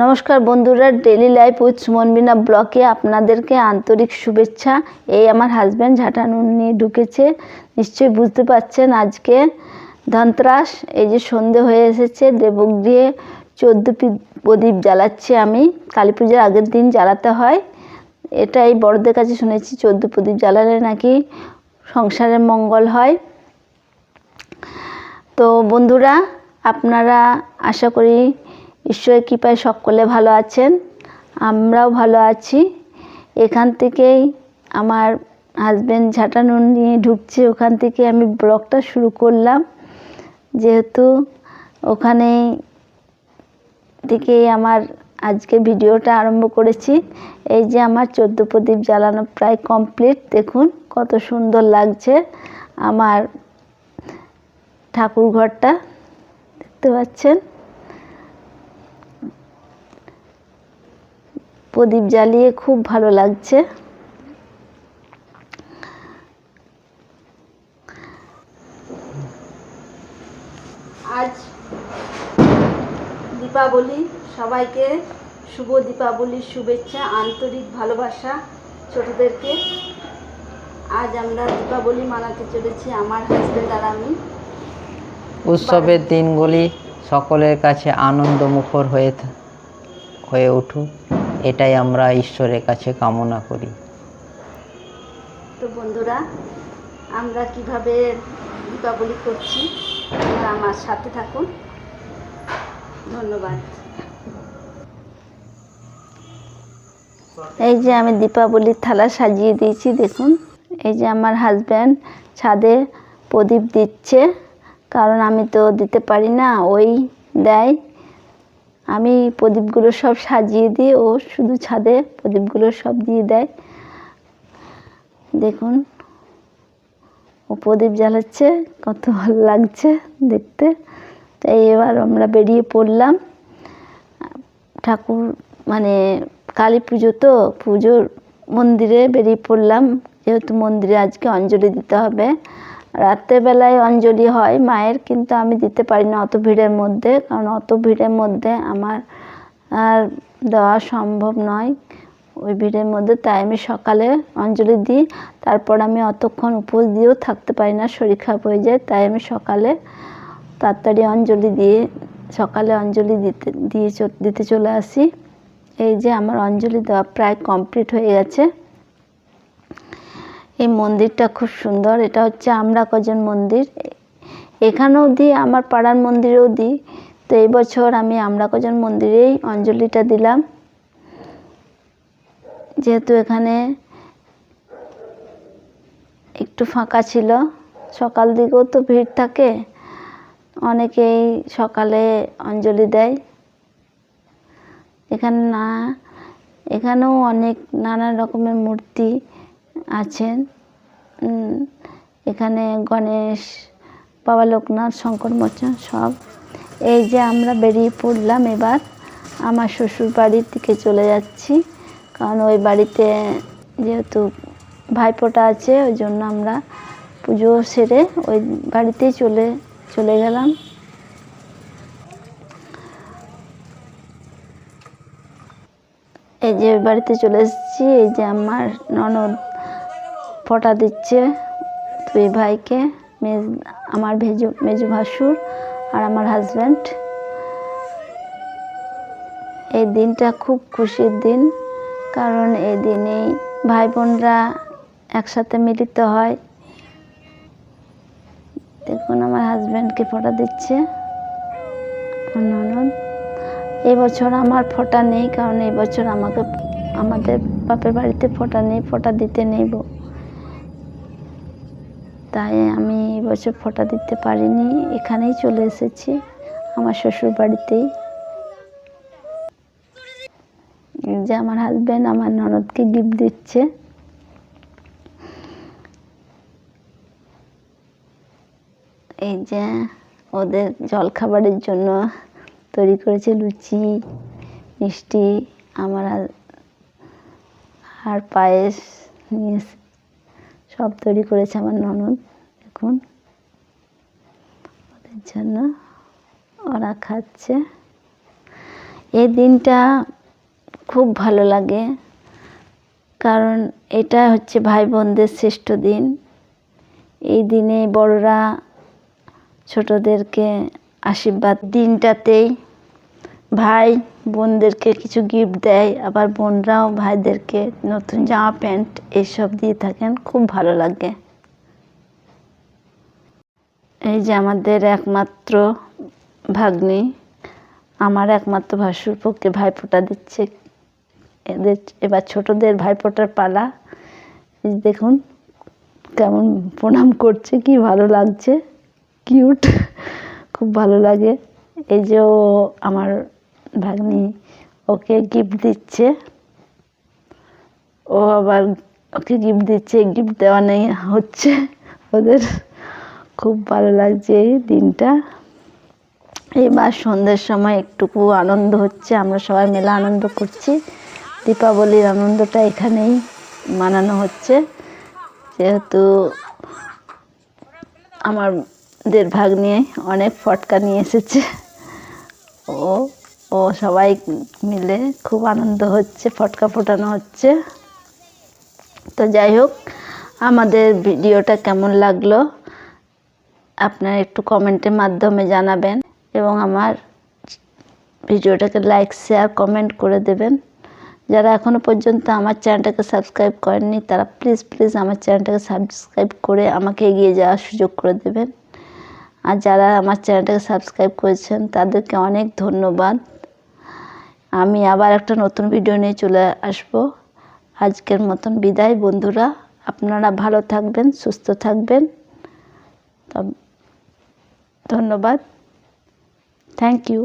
নমস্কার বন্ধুরা daily life with সুমনবিনা ব্লকে আপনাদেরকে আন্তরিক শুভেচ্ছা। এই আমার হাজব্যান্ড ঝাঁটানুন নিয়ে ঢুকেছে। নিশ্চয়ই বুঝতে পারছেন আজকে ধনত্রাস, এই যে সন্ধে হয়ে এসেছে দেবগৃহে চোদ্দ প্রদীপ জ্বালাচ্ছি আমি। কালী পুজোর আগের দিন জ্বালাতে হয়। এটা এই বড়দের কাছে শুনেছি, চোদ্দ প্রদীপ জ্বালালে নাকি সংসারের মঙ্গল হয়। তো বন্ধুরা, আপনারা আশা করি ঈশ্বরের কৃপায় সকলে ভালো আছেন। আমরাও ভালো আছি। এখান থেকেই আমার হাজব্যান্ড ঝাঁটানুন নিয়ে ঢুকছে। ওখান থেকে আমি ব্লগটা শুরু করলাম। যেহেতু ওখানে থেকেই আমার আজকে ভিডিওটা আরম্ভ করেছি। এই যে আমার চোদ্দ প্রদীপ জ্বালানো প্রায় কমপ্লিট দেখুন কত সুন্দর লাগছে আমার ঠাকুর ঘরটা দেখতে পাচ্ছেন? প্রদীপ জ্বালিয়ে খুব ভালো লাগছে। আজ দীপাবলি সবাইকে শুভ দীপাবলির শুভেচ্ছা আন্তরিক ভালোবাসা ছোটদেরকে। আজ আমরা দীপাবলি মানাতে চলেছি আমার হাজব্যান্ড আর আমি। উৎসবের দিনগুলি সকলের কাছে আনন্দমুখর হয়ে হয়ে উঠুক। এটাই আমরা ঈশ্বরের কাছে কামনা করি। তো বন্ধুরা আমরা কীভাবে দীপাবলি করছি আপনারা আমার সাথে থাকুন। ধন্যবাদ। এই যে আমি দীপাবলির থালা সাজিয়ে দিয়েছি দেখুন। এই যে আমার হাজব্যান্ড ছাদে প্রদীপ দিচ্ছে কারণ আমি তো দিতে পারি না ওই দেয়। আমি প্রদীপগুলো সব সাজিয়ে দিই ও শুধু ছাদে প্রদীপগুলো সব দিয়ে দেয়। দেখুন, ও প্রদীপ জ্বালাচ্ছে, কত ভালো লাগছে দেখতে। তাই এবার আমরা বেরিয়ে পড়লাম। ঠাকুর মানে কালী পুজো তো, পুজোর মন্দিরে বেরিয়ে পড়লাম। যেহেতু মন্দিরে আজকে অঞ্জলি দিতে হবে রাত্রেবেলায় অঞ্জলি হয়, মায়ের কিন্তু আমি দিতে পারি না অত ভিড়ের মধ্যে, কারণ অত ভিড়ের মধ্যে আমার আর দেওয়া সম্ভব নয়। ওই ভিড়ের মধ্যে তাই আমি সকালে অঞ্জলি দিই, তারপর আমি অতক্ষণ উপোস দিয়েও থাকতে পারি না, শরীর খারাপ হয়ে যায়, তাই আমি সকালে তাড়াতাড়ি অঞ্জলি দিয়ে, সকালে অঞ্জলি দিতে, দিয়ে দিতে চলে আসি। এই যে আমার অঞ্জলি দেওয়া প্রায় কমপ্লিট হয়ে গেছে। এই মন্দিরটা খুব সুন্দর। এটা হচ্ছে আমরা কজন মন্দির। এখানেও দিই আমার পাড়ার মন্দিরেও দিই তো এই বছর আমি আমরা কজন মন্দিরেই অঞ্জলিটা দিলাম। যেহেতু এখানে একটু ফাঁকা ছিল, সকাল দিকেও তো ভিড় থাকে। অনেকেই সকালে অঞ্জলি দেয়। এখানে না, এখানেও অনেক নানা রকমের মূর্তি। আছেন। এখানে গণেশ, বাবা লোকনাথ, শঙ্কর মোচন সব। এই যে আমরা বেরিয়ে পড়লাম এবার, আমার শ্বশুর বাড়ির দিকে চলে যাচ্ছি। কারণ ওই বাড়িতে যেহেতু ভাইফোঁটা আছে, ওই জন্য আমরা পুজো সেরে ওই বাড়িতেই চলে চলে গেলাম। এই যে বাড়িতে চলে এসেছি, এই যে আমার ননদ ফটা দিচ্ছে দুই ভাইকে, মেজ, আমার ভেজু, মেজু ভাসুর আর আমার হাজব্যান্ড এই দিনটা খুব খুশির দিন, কারণ এই দিনেই ভাই বোনরা একসাথে মিলিত হয়। দেখুন, আমার হাজব্যান্ডকে ফোঁটা দিচ্ছে। ননদ। এই বছর আমার ফোঁটা নেই, কারণ এই বছর আমাকে, আমাদের বাপের বাড়িতে ফোঁটা নেই, ফোঁটা দিতে নেব তাই আমি এবছর বছর ফোঁটা দিতে পারিনি। এখানেই চলে এসেছি, আমার শ্বশুর বাড়িতেই যে আমার হাজব্যান্ড আমার ননদকে গিফট দিচ্ছে। এই যে ওদের জলখাবারের জন্য তৈরি করেছে লুচি, মিষ্টি, আমার আর- পায়েস নিয়ে সব তৈরি করেছে আমার ননদ, এখন ওদের জন্য ওরা খাচ্ছে। এই দিনটা খুব ভালো লাগে, কারণ এটা হচ্ছে ভাই বোনদের শ্রেষ্ঠ দিন। এই দিনে বড়রা ছোটদেরকে আশীর্বাদ দিনটাতেই ভাই বোনদেরকে কিছু গিফট দেয়, আবার বোনরাও ভাইদেরকে নতুন জামা, প্যান্ট এইসব দিয়ে থাকেন, খুব ভালো লাগে। এই যে আমাদের একমাত্র ভাগ্নি, আমার একমাত্র ভাসুর পক্ষে ভাইফোঁটা দিচ্ছে। এদের, এবার ছোটদের ভাইফোঁটার পালা। দেখুন, কেমন প্রণাম করছে, কি ভালো লাগছে। কিউট, খুব ভালো লাগে। এই যে আমার ভাগ্নি ওকে গিফট দিচ্ছে। ও আবার ওকে গিফট দিচ্ছে। গিফট দেওয়া নেই, হচ্ছে ওদের। খুব ভালো লাগছে এই দিনটা। এবার সন্ধ্যের সময় একটুকু আনন্দ হচ্ছে, আমরা সবাই মিলে আনন্দ করছি। দীপাবলির আনন্দটা এখানেই মানানো হচ্ছে। যেহেতু আমাদের ভাগ নিয়ে অনেক ফটকা নিয়ে এসেছে। ও ও সবাই মিলে খুব আনন্দ হচ্ছে, ফটকা ফোটানো হচ্ছে। তো যাই হোক, আমাদের ভিডিওটা কেমন লাগল আপনারা একটু কমেন্টের মাধ্যমে জানাবেন এবং আমার ভিডিওটাকে লাইক, শেয়ার, কমেন্ট করে দেবেন। যারা এখনও পর্যন্ত আমার চ্যানেলটাকে সাবস্ক্রাইব করেননি, তারা প্লিজ প্লিজ আমার চ্যানেলটাকে সাবস্ক্রাইব করে আমাকে এগিয়ে যাওয়ার সুযোগ করে দেবেন। আর যারা আমার চ্যানেলটাকে সাবস্ক্রাইব করেছেন, তাদেরকে অনেক ধন্যবাদ। আমি আবার একটা নতুন ভিডিও নিয়ে চলে আসব। আজকের মতন বিদায় বন্ধুরা, আপনারা ভালো থাকবেন, সুস্থ থাকবেন। ধন্যবাদ। Thank you